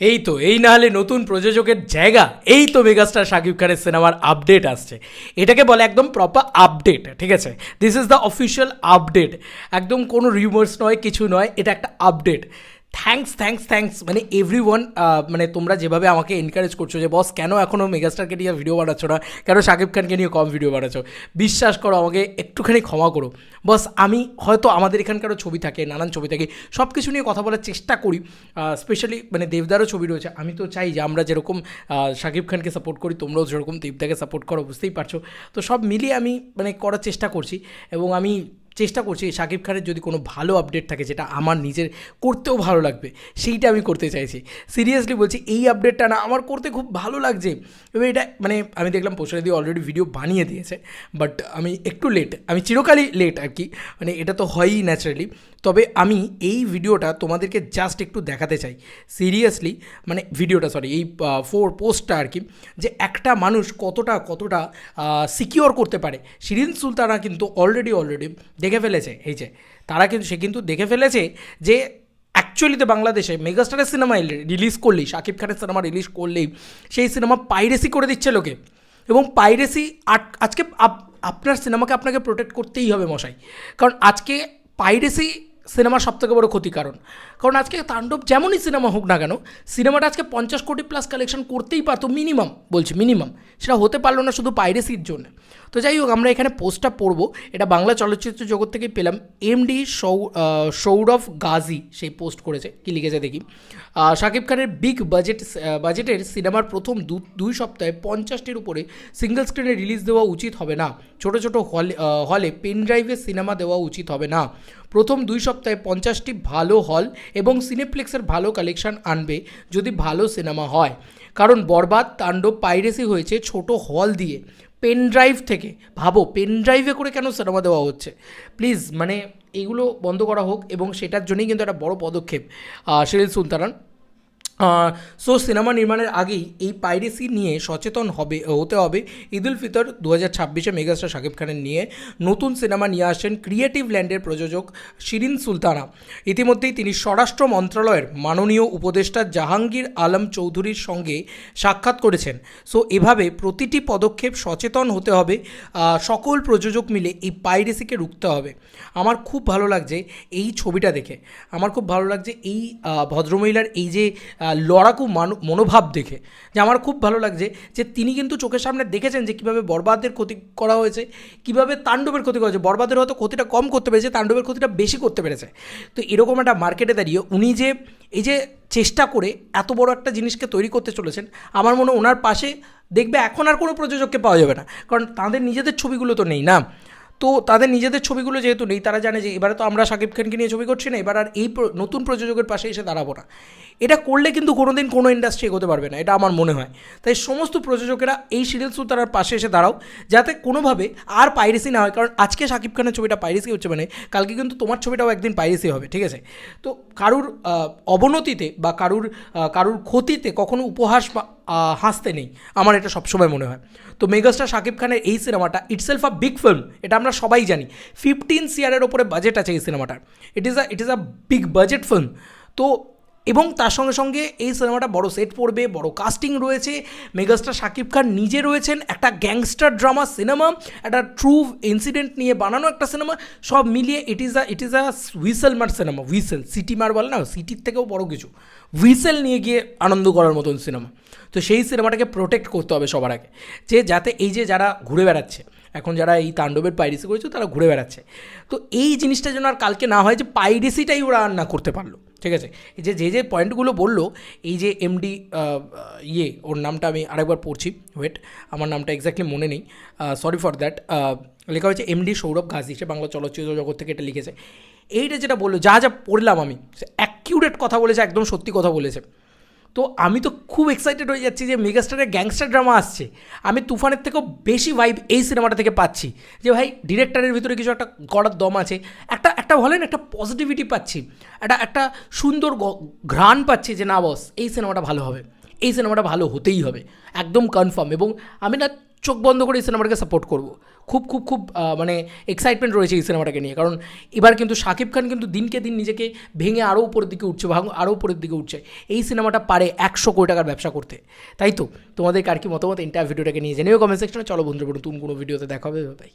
এই তো, এই না হলে নতুন প্রযোজকের জায়গা, এই তো মেগাস্টার শাকিব খানের সিনেমার আপডেট আসছে। এটাকে বলে একদম প্রপার আপডেট ঠিক আছে? This is the official update একদম কোনো রিউমার্স নয়, কিছু নয়, এটা একটা আপডেট থ্যাঙ্কস থ্যাঙ্কস থ্যাঙ্কস মানে এভরি ওয়ান মানে তোমরা যেভাবে আমাকে এনকারেজ করছ যে, বস, কেন এখনও মেগাস্টারকে নিয়ে ভিডিও বানাচ্ছ না? কেন শাকিব খানকে নিয়ে কম ভিডিও বানাচ্ছ? বিশ্বাস করো, আমাকে একটুখানি ক্ষমা করো। বস, আমি হয়তো আমাদের এখানকারও ছবি থাকে, নানান ছবি থাকে সব কিছু নিয়ে কথা বলার চেষ্টা করি। স্পেশালি মানে দেবদারও ছবি রয়েছে। আমি তো চাই যে, আমরা যেরকম শাকিব খানকে সাপোর্ট করি, তোমরাও যেরকম দেবদাকে সাপোর্ট করো, বুঝতেই পারছ। তো সব মিলিয়ে আমি মানে করার চেষ্টা করছি এবং আমি চেষ্টা করছি শাকিব খানের যদি কোনো ভালো আপডেট থাকে যেটা আমার নিজের করতেও ভালো লাগবে, সেইটা আমি করতে চাইছি। সিরিয়াসলি বলছি, এই আপডেটটা না, আমার করতে খুব ভালো লাগছে। এবার এটা মানে আমি দেখলাম পোষাদি অলরেডি ভিডিও বানিয়ে দিয়েছে বাট আমি একটু লেট আমি চিরকালই লেট আর কি। মানে এটা তো হয়ই ন্যাচারালি তবে আমি এই ভিডিওটা তোমাদেরকে জাস্ট একটু দেখাতে চাই। সিরিয়াসলি মানে ভিডিওটা সরি এই ফোর পোস্টটা আর কি, যে একটা মানুষ কতটা কতটা সিকিওর করতে পারে। শিরিন সুলতানা কিন্তু অলরেডি অলরেডি দেখে ফেলেছে, এই যে, তারা কিন্তু, সে কিন্তু দেখে ফেলেছে যে অ্যাকচুয়ালিতে বাংলাদেশে মেগাস্টারের সিনেমা রিলিজ করলেই, শাকিব খানের সিনেমা রিলিজ করলেই, সেই সিনেমা পাইরেসি করে দিচ্ছে লোকে। এবং পাইরেসি আজকে আপ- আপনার সিনেমাকে আপনাকে প্রোটেক্ট করতেই হবে মশাই। কারণ আজকে পাইরেসি সিনেমার সবথেকে বড় ক্ষতি কারণ। কারণ আজকে তাণ্ডব যেমনই সিনেমা হোক না কেন, সিনেমাটা আজকে পঞ্চাশ কোটি প্লাস কালেকশন করতেই পারতো মিনিমাম বলছি মিনিমাম সেটা হতে পারল না শুধু পাইরেসির জন্য। তো যাই হোক, আমরা এখানে পোস্টটা পড়ব। এটা বাংলা চলচ্চিত্র জগৎ থেকেই পেলাম। এমডি সৌ সৌরভ গাজী সেই পোস্ট করেছে। কি লিখেছে দেখি। শাকিব খানের বিগ বাজেট বাজেটের সিনেমার প্রথম দু, দুই সপ্তাহে পঞ্চাশটির উপরে সিঙ্গেল স্ক্রিনে রিলিজ দেওয়া উচিত হবে না। ছোট ছোট হলে হলে পেন ড্রাইভে সিনেমা দেওয়া উচিত হবে না। প্রথম দুই সপ্তাহে পঞ্চাশটি ভালো হল এবং সিনেপ্লেক্সের ভালো কালেকশন আনবে যদি ভালো সিনেমা হয়। কারণ বরবাদ, তাণ্ডব পাইরেসি হয়েছে ছোট হল দিয়ে। পেন ড্রাইভ থেকে, ভাবো পেন ড্রাইভে করে কেন সিনেমা দেওয়া হচ্ছে? প্লিজ মানে এগুলো বন্ধ করা হোক এবং সেটার জন্যই কিন্তু একটা বড় পদক্ষেপ। শিরিল সুলতানান সো সিনেমা নির্মাণের আগেই এই পাইরেসি নিয়ে সচেতন হবে, হতে হবে ঈদ উল ফিতর দু হাজার ছাব্বিশে মেগাস্টার শাকিব খানের নিয়ে। নতুন সিনেমা নিয়ে আসেন ক্রিয়েটিভ ল্যান্ডের প্রযোজক শিরিন সুলতানা। ইতিমধ্যেই তিনি স্বরাষ্ট্র মন্ত্রণালয়ের মাননীয় উপদেষ্টা জাহাঙ্গীর আলম চৌধুরীর সঙ্গে সাক্ষাৎ করেছেন। সো এভাবে প্রতিটি পদক্ষেপ সচেতন হতে হবে সকল প্রযোজক মিলে এই পাইরেসিকে রুখতে হবে। আমার খুব ভালো লাগছে এই ছবিটা দেখে। আমার খুব ভালো লাগছে এই ভদ্রমহিলার এই যে লড়াকু মানো- মনোভাব দেখে। যে আমার খুব ভালো লাগছে যে তিনি কিন্তু চোখের সামনে দেখেছেন যে কীভাবে বরবাদের ক্ষতি করা হয়েছে, কীভাবে তাণ্ডবের ক্ষতি করা হয়েছে। বরবাদের হয়তো ক্ষতিটা কম করতে পেরেছে, তাণ্ডবের ক্ষতিটা বেশি করতে পেরেছে। তো এরকম একটা মার্কেটে দাঁড়িয়ে উনি যে এই যে চেষ্টা করে এত বড় একটা জিনিসকে তৈরি করতে চলেছেন, আমার মনে ওনার পাশে দেখবে এখন আর কোনো প্রযোজককে পাওয়া যাবে না। কারণ তাদের নিজেদের ছবিগুলো তো নেই না। তো তাদের নিজেদের ছবিগুলো যেহেতু নেই, তারা জানে যে এবারে তো আমরা শাকিব খানকে নিয়ে ছবি করছি না, এবার আর এই নতুন প্রযোজকের পাশে এসে দাঁড়াবো না। এটা করলে কিন্তু কোনো দিন কোনো ইন্ডাস্ট্রি এগোতে পারবে না, এটা আমার মনে হয়। তাই সমস্ত প্রযোজকেরা এই সিরিয়াল সুলতানার পাশে এসে দাঁড়াও, যাতে কোনোভাবে আর পাইরেসি না হয়, কারণ আজকে শাকিব খানের ছবিটা পাইরেসি হচ্ছে মানে কালকে কিন্তু তোমার ছবিটাও একদিন পাইরেসি হবে, ঠিক আছে? তো কারুর অবনতিতে বা কারুর কারুর ক্ষতিতে কখনো উপহাস হাসতে নেই, আমার এটা সবসময় মনে হয়। তো মেগাস্টার শাকিব খানের এই সিনেমাটা ইটসেলফ আ বিগ ফিল্ম এটা আমরা সবাই জানি ফিফটিন সিয়ারের ওপরে বাজেট আছে এই সিনেমাটার। It is a it is a big budget film তো, এবং তার সঙ্গে সঙ্গে এই সিনেমাটা বড় সেট পড়বে, বড় কাস্টিং রয়েছে মেগাস্টার শাকিব খান নিজে রয়েছেন, একটা গ্যাংস্টার ড্রামা সিনেমা একটা ট্রু ইনসিডেন্ট নিয়ে বানানো একটা সিনেমা সব মিলিয়ে it is a it is a whistle মার সিনেমা হুইসেল সিটি মার বলে না সিটির থেকেও বড় কিছু। হুইসেল নিয়ে গিয়ে আনন্দ করার মতন সিনেমা তো সেই সিনেমাটাকে প্রোটেক্ট করতে হবে সবার আগে, যে যাতে এই যে যারা ঘুরে বেড়াচ্ছে এখন যারা এই তাণ্ডবের পাইরেসি করেছে, তারা ঘুরে বেড়াচ্ছে। তো এই জিনিসটা যেন আর কালকে না হয় যে পাইরেসিটাই ওরা আর না করতে পারল, ঠিক আছে? যে যে যে পয়েন্টগুলো বলল, এই যে এমডি ইয়ে ওর নামটা আমি আরেকবার পড়ছি ওয়েট আমার নামটা এক্স্যাক্টলি মনে নেই সরি ফর দ্যাট লেখা হয়েছে এমডি সৌরভ গাজী সে বাংলা চলচ্চিত্র জগৎ থেকে এটা লিখেছে। এইটা যেটা বলল, যা যা পড়লাম আমি অ্যাকিউরেট কথা বলেছে, একদম সত্যি কথা বলেছে। তো আমি তো খুব এক্সাইটেড হয়ে যাচ্ছি যে মেগাস্টারের গ্যাংস্টার ড্রামা আসছে। আমি তুফানের থেকেও বেশি ভাইব এই সিনেমাটা থেকে পাচ্ছি। যে ভাই ডিরেক্টরের ভিতরে কিছু একটা করার দম আছে। একটা একটা বলেন একটা পজিটিভিটি পাচ্ছি। একটা একটা সুন্দর ঘ্রাণ পাচ্ছি যে না বস এই সিনেমাটা ভালো হবে। এই সিনেমাটা ভালো হতেই হবে। একদম কনফার্ম এবং আমি না চোখ বন্ধ করে এই সিনেমাটাকে সাপোর্ট করব। খুব খুব খুব মানে এক্সাইটমেন্ট রয়েছে এই সিনেমাটাকে নিয়ে। কারণ এবার কিন্তু শাকিব খান কিন্তু দিনকে দিন নিজেকে ভেঙে আরও উপরের দিকে উঠছে, ভাঙ আরও উপরের দিকে উঠছে। এই সিনেমাটা পারে একশো কোটি টাকার ব্যবসা করতে। তাই তো? তোমাদের কার কি মতামত? এন্টার ভিডিওটাকে নিয়ে জেনেও কমেন্ট সেকশনে চলো করে তুমি কোনো ভিডিওতে দেখা হবে? বাই।